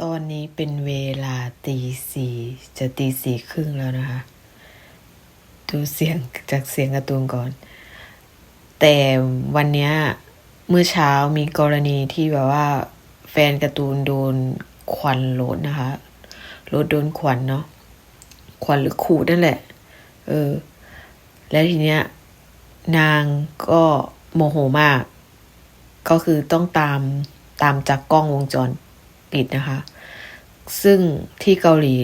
ตอนนี้เป็นเวลาตีสี่จะตีสี่ครึ่งแล้วนะคะ ดูเสียงจากเสียงการ์ตูนก่อน แต่วันนี้เมื่อเช้ามีกรณีที่แบบว่า แฟนการ์ตูนโดนควันรถนะคะรถโดนควันเนาะควันหรือขูดนั่นแหละ เออ แล้วทีเนี้ย นางก็โมโหมาก ก็คือต้องตามตามจากกล้องวงจร ปิดนะคะ ซึ่งที่เกาหลี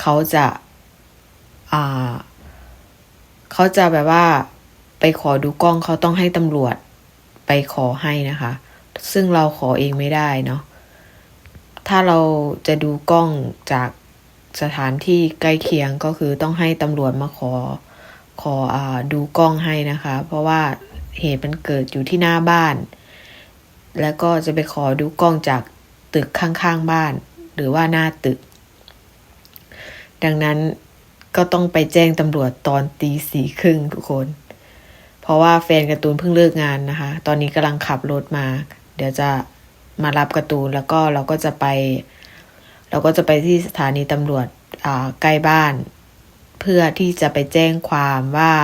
เขาจะอ่าเขาจะแบบว่าไปขอดูกล้องเขาต้องให้ตำรวจไปขอให้นะคะ ซึ่งเราขอเองไม่ได้เนาะถ้าเราจะดูกล้องจากสถานที่ใกล้เคียงก็คือต้องให้ตำรวจมาขอขออ่าดูกล้องให้นะคะ เพราะว่าเหตุมันเกิดอยู่ที่หน้าบ้าน แล้วก็จะไปขอดูกล้องจาก ตึกข้างๆบ้าน หรือว่าหน้าตึก ดังนั้นก็ต้องไปแจ้งตำรวจตอนตีสี่ครึ่งทุกคน เพราะว่าแฟนการ์ตูนเพิ่งเลิกงานนะคะ ตอนนี้กำลังขับรถมา เดี๋ยวจะมารับการ์ตูนแล้วก็เราก็จะไป เราก็จะไปที่สถานีตำรวจใกล้บ้าน เพื่อที่จะไปแจ้งความว่า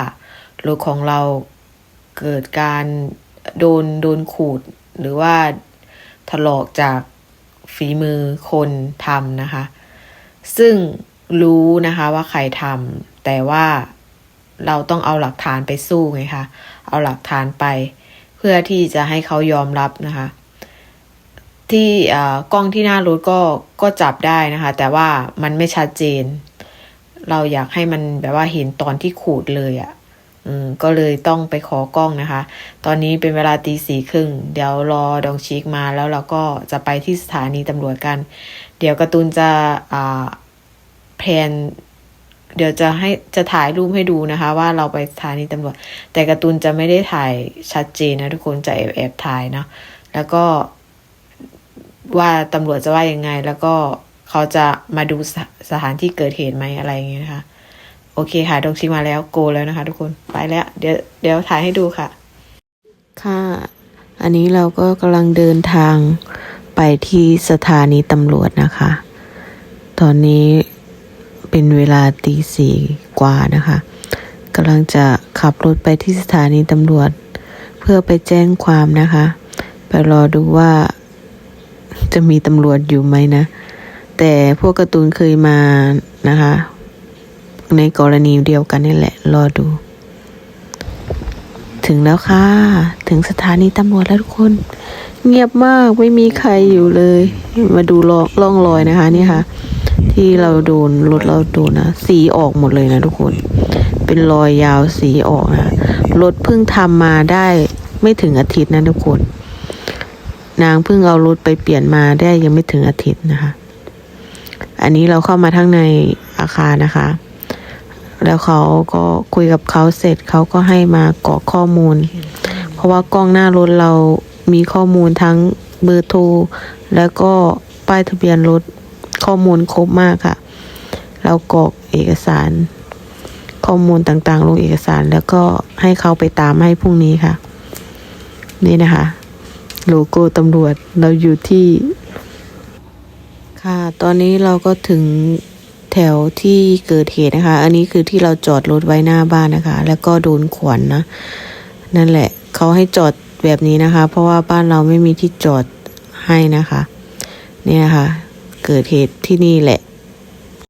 รถของเราเกิดการโดนโดนขูดหรือว่าถลอกจาก ฝีมือคนทำนะคะ ซึ่งรู้นะคะว่าใครทำแต่ว่าเราต้องเอาหลักฐานไปสู้ไงคะ เอาหลักฐานไป เพื่อที่จะให้เขายอมรับนะคะ ที่กล้องที่หน้ารถก็ก็จับได้นะคะ แต่ว่ามันไม่ชัดเจน เราอยากให้มันแบบว่าเห็นตอนที่ขูดเลยอะ อืมก็เลยต้องไปขอกล้องนะคะ ตอนนี้เป็นเวลาตีสี่ครึ่ง เดี๋ยวรอดองชิกมาแล้วเราก็จะไปที่สถานีตำรวจกัน เดี๋ยวการ์ตูนจะอ่าแพนเดี๋ยวจะให้จะถ่ายรูปให้ดูนะคะ ว่าเราไปสถานีตำรวจ แต่การ์ตูนจะไม่ได้ถ่ายชัดเจนนะทุกคนจะแอบแอบถ่ายเนาะแล้วก็ว่าตำรวจจะว่ายังไง แล้วก็เขาจะมาดูสสถานที่เกิดเหตุไหมอะไรอย่างเงี้ยนะคะ โอเคค่ะ ดงชิมาแล้วโกแล้วนะคะ ทุกคนไปแล้ว เดี๋ยวเดี๋ยวถ่ายให้ดูค่ะ ค่ะ อันนี้เราก็กำลังเดินทางไปที่สถานีตำรวจนะคะ ตอนนี้เป็นเวลาตีสี่กว่านะคะกำลังจะขับรถไปที่สถานีตำรวจ เพื่อไปแจ้งความนะคะ ไปรอดูว่าจะมีตำรวจอยู่ไหมนะ แต่พวกการ์ตูนเคยมานะคะ ในกรณีเดียวกันนี่แหละ รอดู ถึงแล้วค่ะ ถึงสถานีตำรวจแล้วทุกคน เงียบมากไม่มีใครอยู่เลย มาดูล่องร่องรอยนะคะนี่ค่ะ ที่เราโดนรถเราโดนนะสีออกหมดเลยนะทุกคน เป็นรอยยาวสีออกนะรถเพิ่งทำมาได้ไม่ถึงอาทิตย์นะทุกคน นางเพิ่งเอารถไปเปลี่ยนมาได้ยังไม่ถึงอาทิตย์นะคะ อันนี้เราเข้ามาทั้งในอาคารนะคะ แล้วเขาก็คุยกับเขาเสร็จเขาก็ให้มากรอกข้อมูล เพราะว่ากล้องหน้ารถเรามีข้อมูลทั้งเบอร์โทรแล้วก็ป้ายทะเบียนรถข้อมูลครบมากค่ะ เรากรอกเอกสาร ข้อมูลต่างๆ ลงเอกสาร แล้วก็ให้เขาไปตามให้พรุ่งนี้ค่ะ นี่นะคะโลโก้ตำรวจเราอยู่ที่ ค่ะ ตอนนี้เราก็ถึง แถวที่เกิดเหตุนะคะ อันนี้คือที่เราจอดรถไว้หน้าบ้านนะคะ แล้วก็โดนขวนนะ นั่นแหละเขาให้จอดแบบนี้นะคะ เพราะว่าบ้านเราไม่มีที่จอดให้นะคะ เนี่ยค่ะ เกิดเหตุที่นี่แหละ